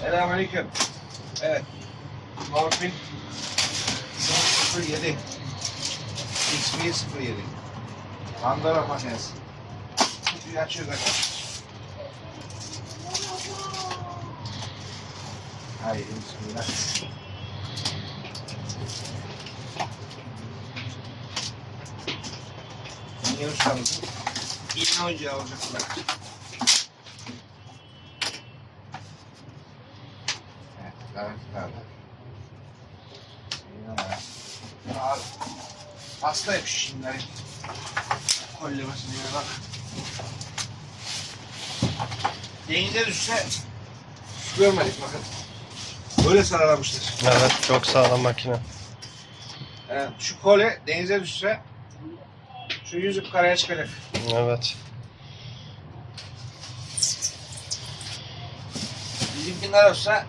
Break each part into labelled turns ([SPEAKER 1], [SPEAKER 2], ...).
[SPEAKER 1] Selamünaleyküm. Evet. Morfin 07. XP 07. Pandora makinesi. Kutuyu açıyor zaten. Haydi bismillah. Niye ustamızın? İğne oyuncağı olacaklar. Evet, gayet güzel. İğne var. Abi, hastaymış şimdi. Kollemesine göre bak. Denize düşse görmedik bakın. Böyle saralamıştır.
[SPEAKER 2] Evet çok sağlam makine.
[SPEAKER 1] Evet, şu kole denize düşse şu yüzük karaya çıkacak.
[SPEAKER 2] Evet.
[SPEAKER 1] Bizimkiler olsa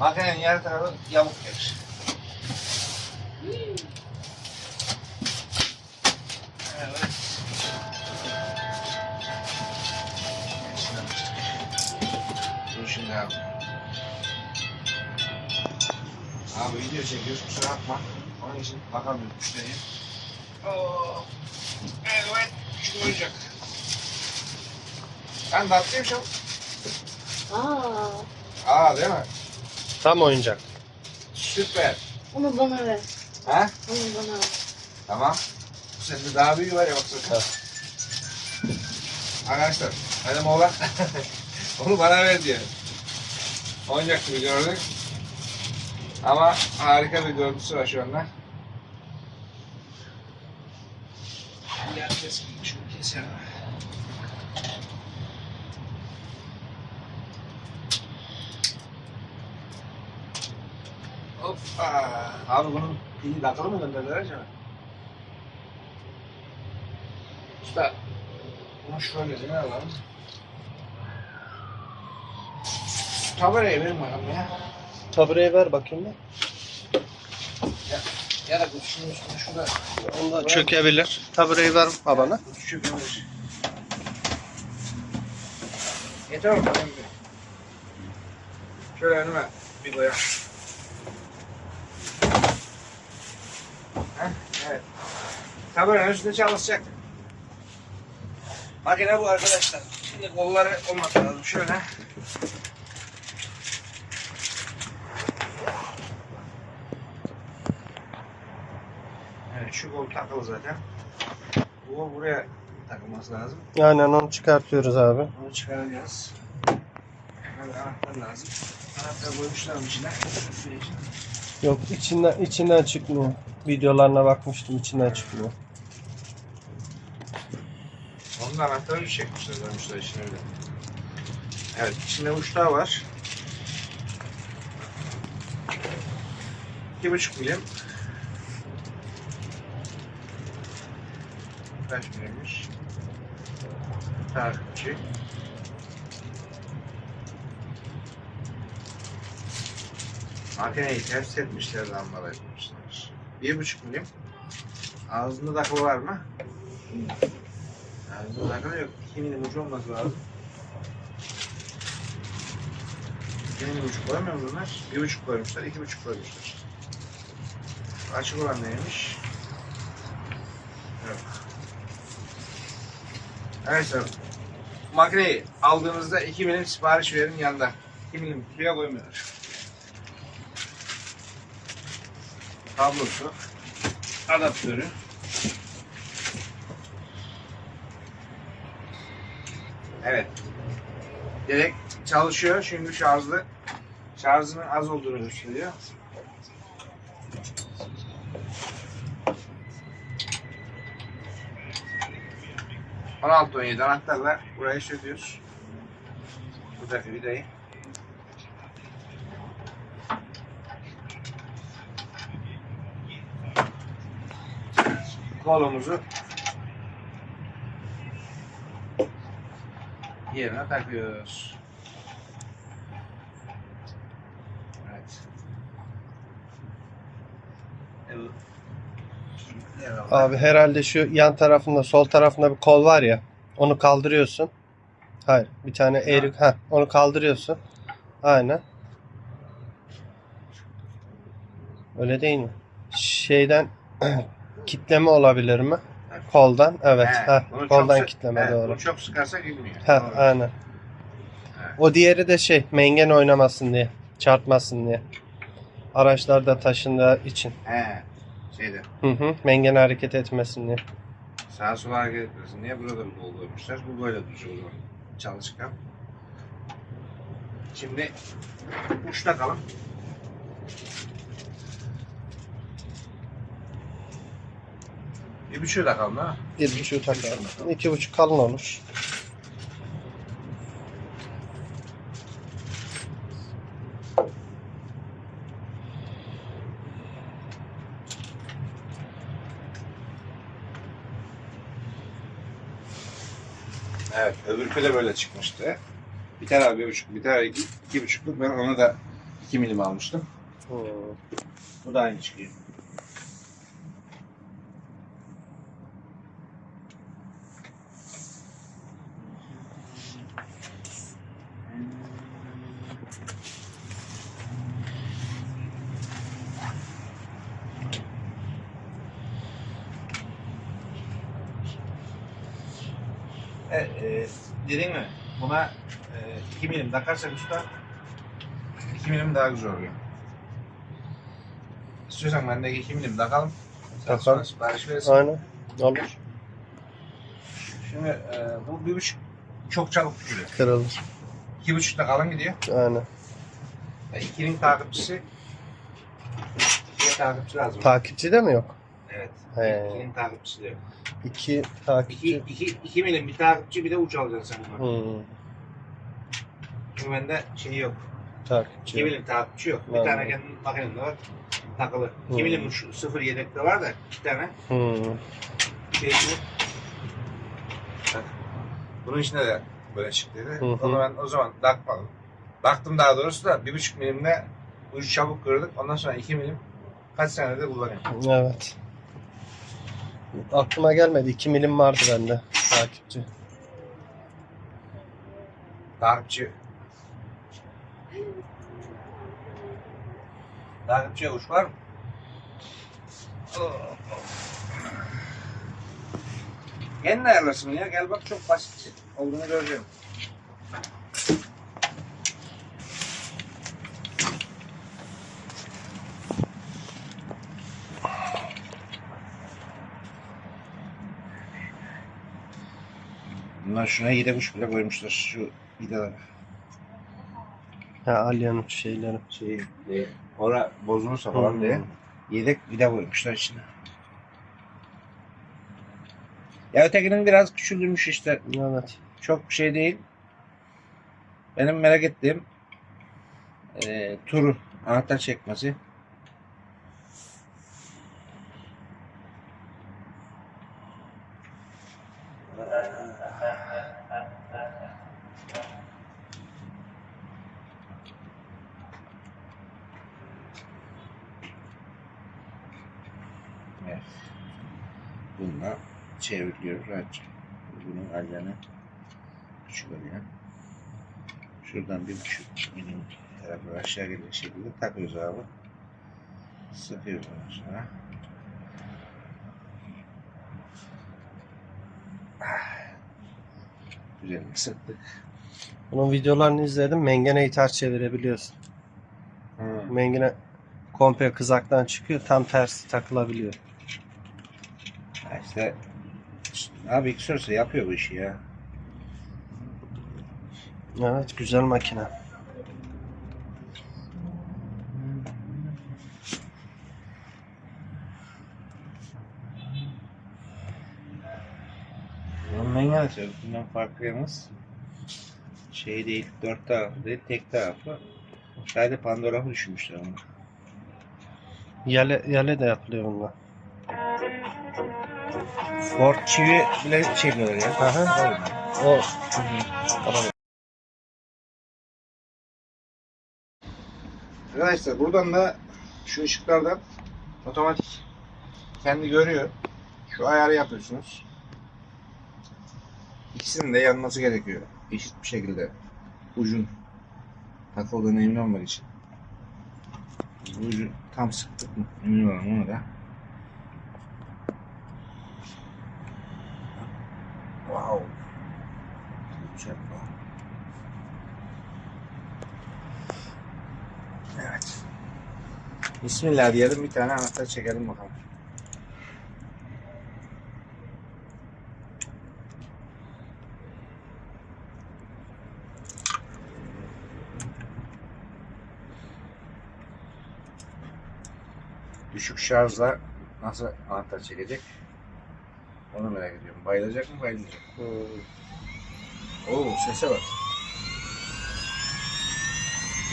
[SPEAKER 1] makinenin yarı tarafı yamuk gelir. Evet. Dur şimdi abi. Abi video çekiyoruz kusura bakma. Onun için bakamıyorum müşteriye. Oo. Evet. Şu oyuncak. Ben tatlıymışım.
[SPEAKER 3] Aa,
[SPEAKER 1] Aa değil mi?
[SPEAKER 2] Tam oyuncak.
[SPEAKER 1] Süper.
[SPEAKER 3] onu bana ver.
[SPEAKER 1] Ha?
[SPEAKER 3] Onu bana ver.
[SPEAKER 1] Tamam. Sende daha büyüğü var ya bak sakın.
[SPEAKER 2] Ha.
[SPEAKER 1] Arkadaşlar benim oğlan onu bana ver diyor. Oyuncak gibi gördük. Ama harika bir görüntüsü var şu anda. Yer keskin şunu keselim. Hoppa. Abi bunun pili takılı mı gönderdiler acaba? Usta. Bunu şöyle ne alalım? Şu tabelayı verin bakalım ya.
[SPEAKER 2] Tabureyi ver bakayım bir.
[SPEAKER 1] Ya da şunu üstüne şurada.
[SPEAKER 2] Onda çökebilir. Tabureyi ver babana.
[SPEAKER 1] Çökebilir. Yeter mi? Şöyle önüme bir koyalım. Heh, evet. Tabelanın üstünde çalışacak. Makine bu arkadaşlar. Şimdi kolları olması lazım. Şöyle. Evet şu kol takılı zaten. Bu kol buraya takılması lazım.
[SPEAKER 2] Aynen onu çıkartıyoruz abi.
[SPEAKER 1] Onu çıkaracağız. Böyle anahtar lazım. Anahtar koymuşlar içine?
[SPEAKER 2] Yok içinden içinden çıkmıyor. Videolarına bakmıştım içinden çıkmıyor.
[SPEAKER 1] Onun da anahtarı çekmişler koymuşlar içine öyle. Evet içinde uçtağı var. 2,5 milim. Kaç milimmiş? Takipçi. Makineyi ters etmişler lambalar etmişler. Bir buçuk milim. Ağzında takılı var mı? Ağzında takılı yok. İki milim ucu olması lazım. İki milim ucu koymuyor mu bunlar? Bir buçuk koymuşlar, iki buçuk koymuşlar. Açık olan neymiş? Yok. Arkadaşlar makineyi aldığınızda 2 milim sipariş verin yanında. 2 milim suya koymuyorlar. Kablosu, adaptörü. Evet. Direkt çalışıyor. Şimdi şarjlı. Şarjının az olduğunu gösteriyor. On altı on yedi anahtarla burayı söküyoruz. Buradaki vidayı. Kolumuzu yerine takıyoruz. Evet.
[SPEAKER 2] Abi herhalde şu yan tarafında sol tarafında bir kol var ya. Onu kaldırıyorsun. Hayır. Bir tane eğri. Ha, onu kaldırıyorsun. Aynen. Öyle değil mi? Şeyden kitleme olabilir mi? Koldan. Evet.
[SPEAKER 1] He, bunu çok
[SPEAKER 2] koldan
[SPEAKER 1] sık-
[SPEAKER 2] kitleme
[SPEAKER 1] he,
[SPEAKER 2] doğru.
[SPEAKER 1] Bunu çok sıkarsak gitmiyor.
[SPEAKER 2] Ha,
[SPEAKER 1] Doğru.
[SPEAKER 2] aynen. O diğeri de şey, mengen oynamasın diye, çarpmasın diye. Araçlarda taşındığı için.
[SPEAKER 1] He. Şeyde.
[SPEAKER 2] Hı hı. Mengen hareket etmesin diye.
[SPEAKER 1] Sağa sola hareket etmesin diye burada bir koymuşlar. Bu böyle duruyor o zaman. Çalışkan. Şimdi uçta kalın. Bir buçuğu da kalın ha.
[SPEAKER 2] Bir buçuk takalım. İki buçuk kalın olur.
[SPEAKER 1] Evet, öbürkü de böyle çıkmıştı. Bir tane bir buçuk, bir tane iki, iki buçukluk. Ben onu da iki milim almıştım.
[SPEAKER 2] Hı.
[SPEAKER 1] Bu da aynı çıkıyor. E, e, dedin mi? Buna e, 2 milim takarsak usta 2 milim daha güzel oluyor. İstiyorsan ben de 2 milim takalım. Sen
[SPEAKER 2] Takalım.
[SPEAKER 1] sonra sipariş verirsin.
[SPEAKER 2] Aynen. Olur.
[SPEAKER 1] Şimdi e, bu bir buçuk çok çabuk bükülüyor.
[SPEAKER 2] Kırılır.
[SPEAKER 1] İki buçukta kalın gidiyor.
[SPEAKER 2] Aynen.
[SPEAKER 1] E, ikinin takipçisi ikiye takipçi lazım.
[SPEAKER 2] Takipçi de mi yok?
[SPEAKER 1] Evet.
[SPEAKER 2] He.
[SPEAKER 1] İkinin takipçisi de yok.
[SPEAKER 2] İki
[SPEAKER 1] İki,
[SPEAKER 2] takipçi.
[SPEAKER 1] iki, iki milim bir takipçi bir de uç alacaksın sen bunu.
[SPEAKER 2] Hı.
[SPEAKER 1] Çünkü bende şey yok.
[SPEAKER 2] Takipçi.
[SPEAKER 1] 2 milim takipçi yok. Bir
[SPEAKER 2] Anladım.
[SPEAKER 1] tane kendi makinemde var. Takılı. 2
[SPEAKER 2] Hmm.
[SPEAKER 1] milim uç, sıfır yedekte var da iki tane.
[SPEAKER 2] Hı.
[SPEAKER 1] Şey Bak. Bunun içinde de böyle çıktıydı.
[SPEAKER 2] Hı hı.
[SPEAKER 1] Onu ben o zaman takmadım. Baktım daha doğrusu da bir buçuk milimle ucu çabuk kırdık. Ondan sonra iki milim kaç senede kullanıyorum.
[SPEAKER 2] Evet. Aklıma gelmedi. 2 milim vardı bende takipçi.
[SPEAKER 1] Takipçi. Takipçiye uç var mı? Kendin ayarlasın ya. Gel bak çok basit olduğunu göreceğim. Bunlar şuna yedek uç bile koymuşlar şu vidalara.
[SPEAKER 2] Ha Alya'nın şeyleri.
[SPEAKER 1] Şey, e, ora bozulursa falan
[SPEAKER 2] Hmm.
[SPEAKER 1] diye yedek vida koymuşlar içine. Ya ötekinin biraz küçülmüş işte.
[SPEAKER 2] Evet.
[SPEAKER 1] Çok şey değil. Benim merak ettiğim e, turu anahtar çekmesi. Evet. Bununla çevriliyor rahatça. Bunun ayarını küçük oluyor. Şuradan bir buçuk milim tarafı aşağı gelecek şekilde takıyoruz abi. Sıkıyoruz ondan sonra. Ah. Güzel sıktık.
[SPEAKER 2] Bunun videolarını izledim. Mengeneyi ters çevirebiliyorsun.
[SPEAKER 1] Hmm.
[SPEAKER 2] Mengene komple kızaktan çıkıyor. Tam tersi takılabiliyor.
[SPEAKER 1] İşte abi Xorsa yapıyor bu işi ya.
[SPEAKER 2] Evet güzel makine.
[SPEAKER 1] Ben yaratıyor. Bundan farklı yalnız. Şey değil, dört taraflı değil, tek taraflı. Sadece Pandora'yı düşünmüşler onu.
[SPEAKER 2] Yale, yale de yapılıyor bununla.
[SPEAKER 1] Ford çivi bile çekiyorlar ya.
[SPEAKER 2] Aha. O
[SPEAKER 1] Arkadaşlar buradan da şu ışıklardan otomatik kendi görüyor. Şu ayarı yapıyorsunuz. İkisinin de yanması gerekiyor. eşit bir şekilde ucun takıldığına emin olmak için bu ucu tam sıktık mı emin olalım onu da. Wow. Çok wow. Evet. Bismillah diyelim bir tane anahtar çekelim bakalım. Düşük şarjla nasıl anahtar çekecek? Onu merak ediyorum. Bayılacak mı bayılmayacak mı?
[SPEAKER 2] Hmm.
[SPEAKER 1] Oo sese bak.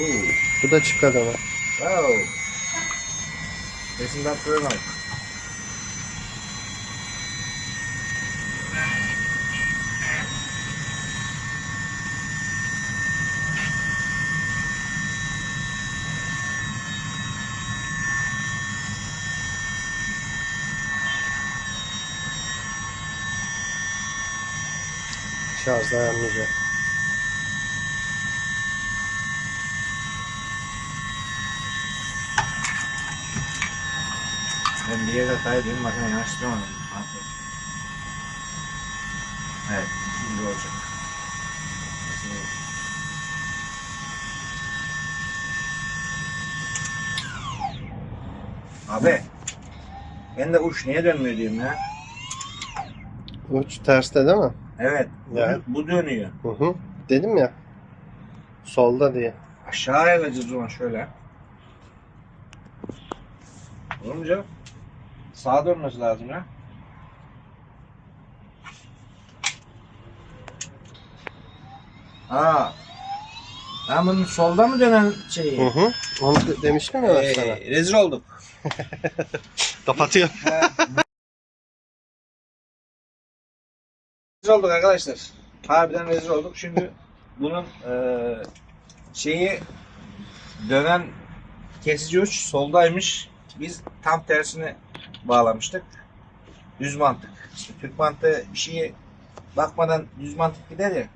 [SPEAKER 1] Oo.
[SPEAKER 2] Bu da çıkar ama.
[SPEAKER 1] Wow. Esimden tutuyorum abi.
[SPEAKER 2] şarj dayanmayacak.
[SPEAKER 1] Ben bir yere kaydedeyim makine yanaştıramadım. Evet, şimdi olacak. Abi, ben de uç niye dönmüyor diyeyim ya.
[SPEAKER 2] Uç terste değil mi?
[SPEAKER 1] Evet, bu,
[SPEAKER 2] Ya.
[SPEAKER 1] bu dönüyor.
[SPEAKER 2] Hı hı. Dedim ya. Solda diye.
[SPEAKER 1] Aşağıya geleceğiz o zaman şöyle. Olur mu canım? Sağa dönmesi lazım ya. Aa. Ben bunun solda mı dönen şeyi?
[SPEAKER 2] Hı hı. Onu de- demiştim ya ben
[SPEAKER 1] Ee,
[SPEAKER 2] sana.
[SPEAKER 1] rezil olduk.
[SPEAKER 2] Kapatıyor.
[SPEAKER 1] rezil olduk arkadaşlar. Harbiden rezil olduk. Çünkü bunun eee, şeyi dönen kesici uç soldaymış. Biz tam tersine bağlamıştık. Düz mantık. İşte Türk mantığı bir şeye bakmadan düz mantık gider ya.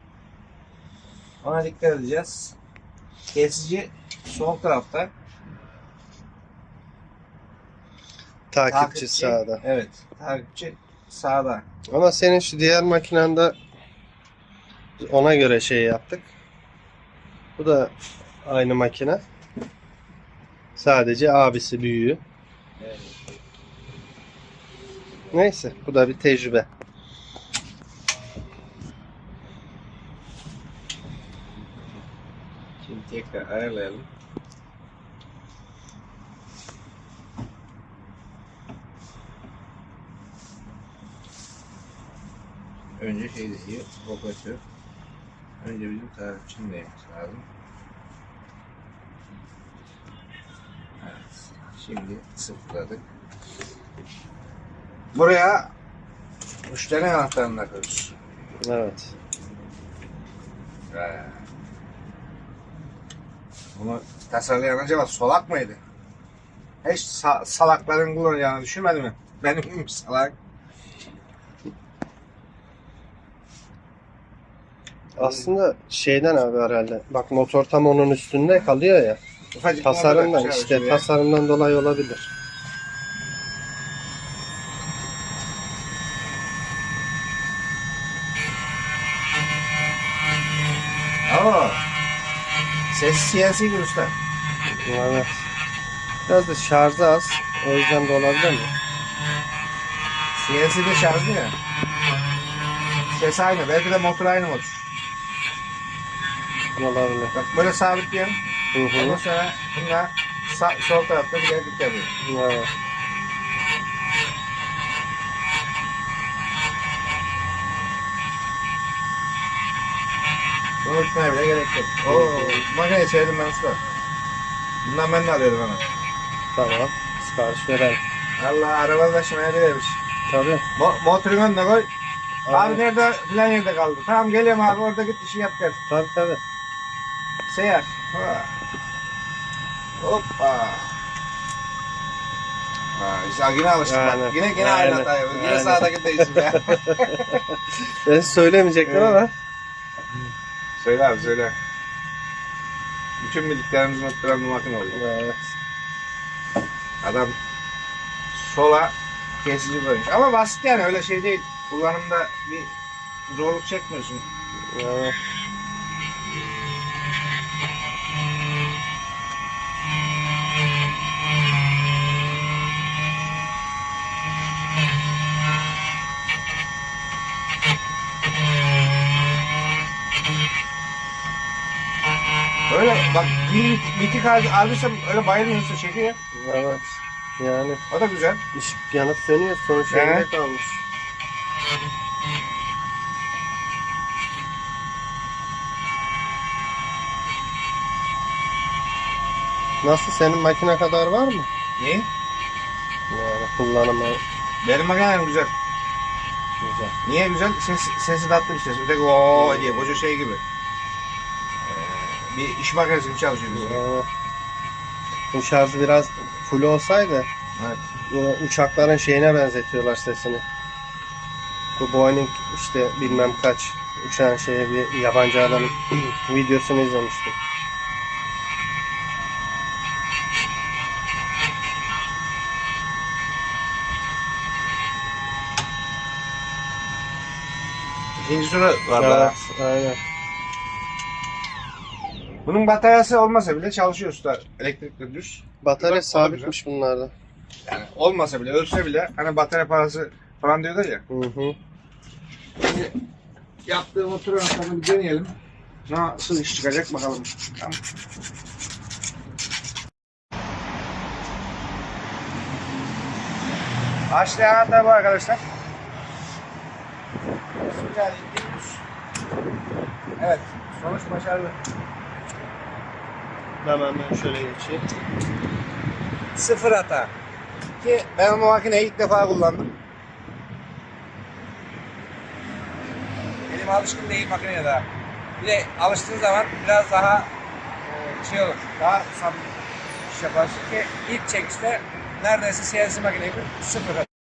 [SPEAKER 1] Ona dikkat edeceğiz. Kesici sol tarafta.
[SPEAKER 2] Takipçi sağda.
[SPEAKER 1] Evet. Takipçi sağda.
[SPEAKER 2] Ama senin şu diğer makinende ona göre şey yaptık. Bu da aynı makine. Sadece abisi büyüğü.
[SPEAKER 1] Evet.
[SPEAKER 2] Neyse bu da bir tecrübe.
[SPEAKER 1] Şimdi tekrar ayarlayalım. Önce şey diyor, operatör. Önce bizim tarifçinin değmesi lazım. Evet, şimdi sıfırladık. Buraya müşteri anahtarını takıyoruz.
[SPEAKER 2] Evet.
[SPEAKER 1] Ee, Bunu tasarlayan acaba solak mıydı? Hiç sa- salakların kullanacağını düşünmedi mi? Benim gibi salak.
[SPEAKER 2] Aslında şeyden abi herhalde. Bak motor tam onun üstünde kalıyor ya.
[SPEAKER 1] Ufacık
[SPEAKER 2] Tasarımdan işte
[SPEAKER 1] şuraya.
[SPEAKER 2] tasarımdan dolayı olabilir.
[SPEAKER 1] Oo. Bir usta.
[SPEAKER 2] Evet. Biraz da şarjı az. O yüzden de olabilir mi?
[SPEAKER 1] Siyasi de şarjlı ya. Ses aynı. Belki de motor aynı motor.
[SPEAKER 2] Olabilir.
[SPEAKER 1] Bak böyle sabitliyorum.
[SPEAKER 2] Hı
[SPEAKER 1] Ondan
[SPEAKER 2] hı.
[SPEAKER 1] sonra bunlar sağ, sol tarafta bir dik yapıyor.
[SPEAKER 2] Evet.
[SPEAKER 1] Bunu uçmaya bile gerek yok. Oo, makineye çevirdim ben usta. Bundan ben de alıyorum hemen.
[SPEAKER 2] Tamam. Sipariş verelim.
[SPEAKER 1] Allah araba taşımaya değilmiş.
[SPEAKER 2] Tabii.
[SPEAKER 1] Mo motorun önüne koy. Abi
[SPEAKER 2] Abi,
[SPEAKER 1] nerede filan yerde kaldı. Tamam geliyorum abi orada git işi yap gel.
[SPEAKER 2] tabii tabii.
[SPEAKER 1] Seyahat. Ha. Hoppa. Ha, işte yine alıştık
[SPEAKER 2] Aynen.
[SPEAKER 1] bak. Yine yine aynı hatayı. Yine
[SPEAKER 2] Aynen.
[SPEAKER 1] sağdaki değilsin ya.
[SPEAKER 2] Ben söylemeyecektim
[SPEAKER 1] Evet.
[SPEAKER 2] ama
[SPEAKER 1] Söyle abi söyle. Bütün bildiklerimizi unutturan bir makine oldu.
[SPEAKER 2] Evet.
[SPEAKER 1] Adam sola kesici koymuş. Ama basit yani öyle şey değil. Kullanımda bir zorluk çekmiyorsun.
[SPEAKER 2] Evet.
[SPEAKER 1] Öyle bak bir bitik hali almışsam öyle bayılmıyorsun çekiyor.
[SPEAKER 2] Evet. Yani
[SPEAKER 1] O da güzel.
[SPEAKER 2] ışık yanıp sönüyor sonuç
[SPEAKER 1] Evet.
[SPEAKER 2] elinde kalmış. Nasıl senin makine kadar var mı?
[SPEAKER 1] Ne?
[SPEAKER 2] Yani kullanımı
[SPEAKER 1] Benim makinem güzel.
[SPEAKER 2] güzel.
[SPEAKER 1] Niye güzel? Ses, sesi tatlı bir ses. Öteki ooo diye koca şey gibi. Bir iş makinesi gibi çalışıyor bizim.
[SPEAKER 2] Bu şarjı biraz full olsaydı
[SPEAKER 1] Evet.
[SPEAKER 2] bu uçakların şeyine benzetiyorlar sesini. Bu Boeing işte bilmem kaç uçağın şeye bir yabancı adamın videosunu izlemiştim.
[SPEAKER 1] İkinci soru var daha.
[SPEAKER 2] Evet, aynen.
[SPEAKER 1] Bunun bataryası olmasa bile çalışıyor usta. Elektrikli düz.
[SPEAKER 2] Batarya
[SPEAKER 1] Bak,
[SPEAKER 2] sabitmiş bunlarda.
[SPEAKER 1] Yani olmasa bile, ölse bile hani batarya parası falan diyorlar ya.
[SPEAKER 2] Hı hı.
[SPEAKER 1] Şimdi yaptığım oturanlarını bir deneyelim. Nasıl iş çıkacak bakalım. Tamam. Başlayan anahtar bu arkadaşlar. Evet, sonuç başarılı.
[SPEAKER 2] Hemen ben şöyle geçeyim.
[SPEAKER 1] Sıfır hata. Ki ben o makineyi ilk defa kullandım. Benim alışkın değil makineye daha. Bir de alıştığın zaman biraz daha e, şey olur. Daha samimi iş yaparsın ki ilk çekişte neredeyse CNC makine gibi sıfır hata.